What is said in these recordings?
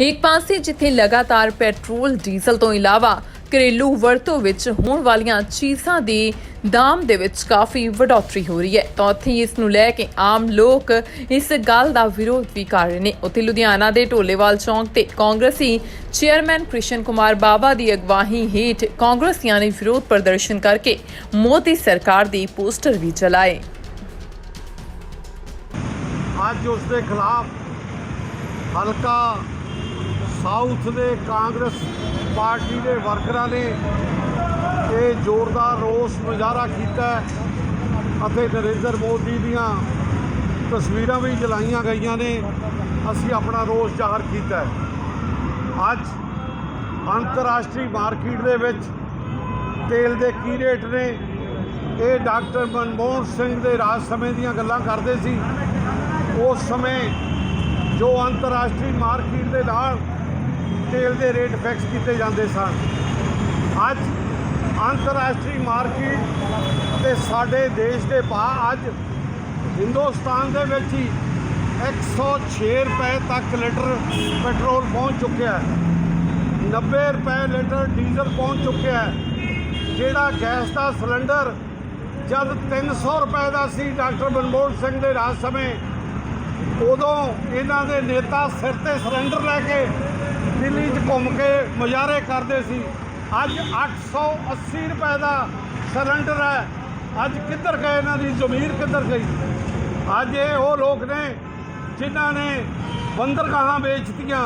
ਇੱਕ ਪਾਸੇ ਜਿੱਥੇ ਲਗਾਤਾਰ ਪੈਟਰੋਲ, ਡੀਜ਼ਲ ਤੋਂ ਇਲਾਵਾ ਘਰੇਲੂ ਵਰਤੋਂ ਵਿੱਚ ਹੋਣ ਵਾਲੀਆਂ ਚੀਜ਼ਾਂ ਦੀ ਦਾਮ ਦੇ ਵਿੱਚ ਕਾਫੀ ਵਧੋਤਰੀ ਹੋ ਰਹੀ ਹੈ। ਤਾਂ ਉੱਥੇ ਇਸ ਨੂੰ ਲੈ ਕੇ ਆਮ ਲੋਕ ਇਸ ਗੱਲ ਦਾ ਵਿਰੋਧ ਵੀ ਕਰ ਰਹੇ ਨੇ। ਉੱਥੇ ਲੁਧਿਆਣਾ ਦੇ ਢੋਲੇਵਾਲ ਚੌਂਕ ਤੇ ਕਾਂਗਰਸੀ ਚੇਅਰਮੈਨ ਕ੍ਰਿਸ਼ਨ ਕੁਮਾਰ ਬਾਬਾ ਦੀ ਅਗਵਾਹੀ ਹੇਠ ਕਾਂਗਰਸੀਆਂ ਨੇ ਵਿਰੋਧ ਪ੍ਰਦਰਸ਼ਨ ਕਰਕੇ ਮੋਦੀ ਸਰਕਾਰ ਦੇ ਪੋਸਟਰ ਵੀ ਚਲਾਏ। ਅੱਜ ਉਸ ਦੇ ਖਿਲਾਫ ਹਲਕਾ ਸਾਊਥ ਦੇ ਕਾਂਗਰਸ ਪਾਰਟੀ ਦੇ ਵਰਕਰਾਂ ਨੇ ਇਹ ਜ਼ੋਰਦਾਰ ਰੋਸ ਮੁਜ਼ਾਹਰਾ ਕੀਤਾ ਅਤੇ ਨਰਿੰਦਰ ਮੋਦੀ ਦੀਆਂ ਤਸਵੀਰਾਂ ਵੀ ਜਲਾਈਆਂ ਗਈਆਂ ਨੇ। ਅਸੀਂ ਆਪਣਾ ਰੋਸ ਜ਼ਾਹਰ ਕੀਤਾ ਹੈ। ਅੱਜ ਅੰਤਰਰਾਸ਼ਟਰੀ ਮਾਰਕੀਟ ਦੇ ਵਿੱਚ ਤੇਲ ਦੇ ਕੀ ਰੇਟ ਨੇ? ਇਹ ਡਾਕਟਰ ਮਨਮੋਹਨ ਸਿੰਘ ਦੇ ਰਾਜ ਸਮੇਂ ਦੀਆਂ ਗੱਲਾਂ ਕਰਦੇ ਸੀ। ਉਸ ਸਮੇਂ ਜੋ ਅੰਤਰਰਾਸ਼ਟਰੀ ਮਾਰਕੀਟ ਦੇ ਨਾਲ ਤੇਲ ਦੇ ਰੇਟ ਫਿਕਸ ਕੀਤੇ ਜਾਂਦੇ ਸਨ। ਅੱਜ ਅੰਤਰਰਾਸ਼ਟਰੀ ਮਾਰਕੀਟ ਤੇ ਸਾਡੇ ਦੇਸ਼ ਦੇ ਭਾਅ ਅੱਜ ਹਿੰਦੁਸਤਾਨ ਦੇ ਵਿੱਚ ਹੀ 106 ਰੁਪਏ ਤੱਕ ਲੀਟਰ ਪੈਟਰੋਲ ਪਹੁੰਚ ਚੁੱਕਿਆ ਹੈ। 90 ਰੁਪਏ ਲੀਟਰ ਡੀਜ਼ਲ ਪਹੁੰਚ ਚੁੱਕਿਆ ਹੈ, ਜਿਹੜਾ ਗੈਸ ਦਾ ਸਿਲੰਡਰ ਜਦ 300 ਰੁਪਏ ਦਾ ਸੀ ਡਾਕਟਰ ਮਨਮੋਹਨ ਸਿੰਘ ਦੇ ਰਾਜ ਸਮੇਂ, ਉਦੋਂ ਇਹਨਾਂ ਦੇ ਨੇਤਾ ਸਿਰ ਤੇ ਸਿਲੰਡਰ ਲੈ ਕੇ ਦਿੱਲੀ 'ਚ ਘੁੰਮ ਕੇ ਮੁਜ਼ਾਹਰੇ ਕਰਦੇ ਸੀ। ਅੱਜ 880 ਰੁਪਏ ਦਾ ਸਿਲੰਡਰ ਹੈ। ਅੱਜ ਕਿੱਧਰ ਗਏ ਇਹਨਾਂ ਦੀ? ਜ਼ਮੀਰ ਕਿੱਧਰ ਗਈ? ਅੱਜ ਇਹ ਉਹ ਲੋਕ ਨੇ ਜਿਨ੍ਹਾਂ ਨੇ ਬੰਦਰਗਾਹਾਂ ਵੇਚਤੀਆਂ।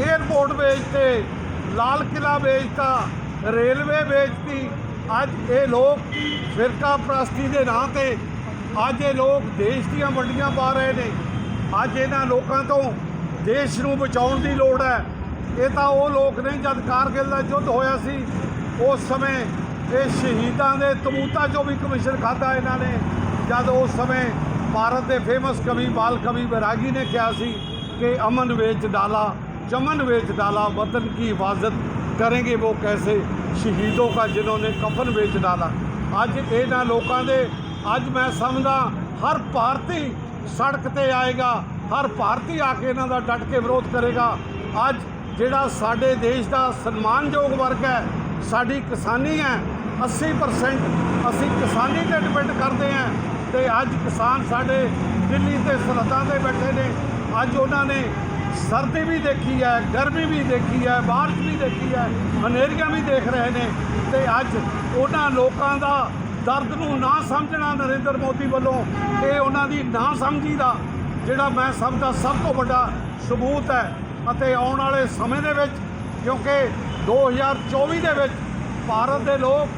Airport ਵੇਚਤੇ, Lal Qila ਵੇਚਤਾ, railway ਵੇਚਤੀ। ਅੱਜ ਇਹ ਲੋਕ ਫਿਰਕਾ ਪ੍ਰਸਤੀ ਦੇ ਨਾਂ ਤੇ ਅੱਜ ਇਹ ਲੋਕ ਦੇਸ਼ ਦੀਆਂ ਵੰਡੀਆਂ ਪਾ ਰਹੇ ਨੇ। ਅੱਜ ਇਹਨਾਂ ਲੋਕਾਂ ਤੋਂ ਦੇਸ਼ ਨੂੰ ਬਚਾਉਣ ਦੀ ਲੋੜ ਹੈ। ਇਹ ਤਾਂ ਉਹ ਲੋਕ ਨੇ ਜਦ ਕਾਰਗਿਲ ਦਾ ਯੁੱਧ ਹੋਇਆ ਸੀ, ਉਸ ਸਮੇਂ ਇਹ ਸ਼ਹੀਦਾਂ ਦੇ ਤਮੂਤਾ ਚੋਂ ਵੀ ਕਮਿਸ਼ਨ ਖਾਦਾ ਇਹਨਾਂ ਨੇ। ਜਦ ਉਸ ਸਮੇਂ ਭਾਰਤ ਦੇ ਫੇਮਸ ਕਵੀ ਬਾਲ ਕਵੀ ਬੈਰਾਗੀ ਨੇ ਕਿਹਾ ਸੀ ਕਿ ਅਮਨ ਵੇਚ ਡਾਲਾ, ਚਮਨ ਵੇਚ ਡਾਲਾ, ਵਤਨ ਕੀ ਹਿਫਾਜ਼ਤ ਕਰਨਗੇ ਉਹ ਕੈਸੇ ਸ਼ਹੀਦੋਂ ਕਾ ਜਿਨ੍ਹਾਂ ਨੇ ਕਫਨ ਵੇਚ ਡਾਲਾ। ਅੱਜ ਇਹਨਾਂ ਲੋਕਾਂ ਦੇ, ਅੱਜ ਮੈਂ ਸਮਝਦਾ ਹਰ ਭਾਰਤੀ ਸੜਕ ਤੇ ਆਏਗਾ, ਹਰ ਭਾਰਤੀ ਆ ਕੇ ਇਹਨਾਂ ਦਾ ਡਟ ਕੇ ਵਿਰੋਧ ਕਰੇਗਾ। ਅੱਜ ਜਿਹੜਾ ਸਾਡੇ ਦੇਸ਼ ਦਾ ਸਨਮਾਨਯੋਗ ਵਰਗ ਹੈ, ਸਾਡੀ ਕਿਸਾਨੀ ਹੈ 80% ਅਸੀਂ ਕਿਸਾਨੀ ਤੇ ਡਿਪੈਂਡ ਕਰਦੇ ਹਾਂ ਤੇ ਅੱਜ ਕਿਸਾਨ ਸਾਡੇ ਦਿੱਲੀ ਤੇ ਸਰਹੱਦਾਂ ਤੇ ਬੈਠੇ ਨੇ। ਅੱਜ ਉਹਨਾਂ ਨੇ ਸਰਦੀ ਵੀ ਦੇਖੀ ਹੈ, ਗਰਮੀ ਵੀ ਦੇਖੀ ਹੈ, ਬਾਰਿਸ਼ ਵੀ ਦੇਖੀ ਹੈ, ਹਨੇਰੀਆਂ ਵੀ ਦੇਖ ਰਹੇ ਨੇ ਤੇ ਅੱਜ ਉਹਨਾਂ ਲੋਕਾਂ ਦਾ ਦਰਦ ਨੂੰ ਨਾ ਸਮਝਣਾ ਨਰਿੰਦਰ ਮੋਦੀ ਵੱਲੋਂ, ਇਹ ਉਹਨਾਂ ਦੀ ਨਾ ਸਮਝੀ ਦਾ ਜਿਹੜਾ ਮੈਂ ਸਮਝਦਾ ਸਭ ਤੋਂ ਵੱਡਾ ਸਬੂਤ ਹੈ। ਅਤੇ ਆਉਣ ਵਾਲੇ ਸਮੇਂ ਦੇ ਵਿੱਚ, ਕਿਉਂਕਿ 2024 ਦੇ ਵਿੱਚ ਭਾਰਤ ਦੇ ਲੋਕ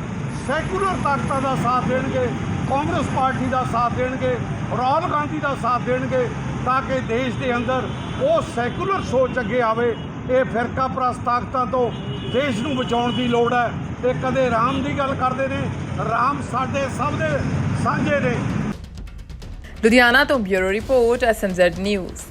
ਸੈਕੂਲਰ ਤਾਕਤਾਂ ਦਾ ਸਾਥ ਦੇਣਗੇ, ਕਾਂਗਰਸ ਪਾਰਟੀ ਦਾ ਸਾਥ ਦੇਣਗੇ, ਰਾਹੁਲ ਗਾਂਧੀ ਦਾ ਸਾਥ ਦੇਣਗੇ, ਤਾਂ ਕਿ ਦੇਸ਼ ਦੇ ਅੰਦਰ ਉਹ ਸੈਕੂਲਰ ਸੋਚ ਅੱਗੇ ਆਵੇ। ਇਹ ਫਿਰਕਾ ਪ੍ਰਸਤ ਤਾਕਤਾਂ ਤੋਂ ਦੇਸ਼ ਨੂੰ ਬਚਾਉਣ ਦੀ ਲੋੜ ਹੈ। ਤੇ ਕਦੇ ਰਾਮ ਦੀ ਗੱਲ ਕਰਦੇ ਨੇ, ਰਾਮ ਸਾਡੇ ਸਭ ਦੇ ਸਾਂਝੇ ਨੇ। ਲੁਧਿਆਣਾ ਤੋਂ ਬਿਊਰੋ ਰਿਪੋਰਟ ਐਸਐਮਜ਼ੈਡ ਨਿਊਜ਼।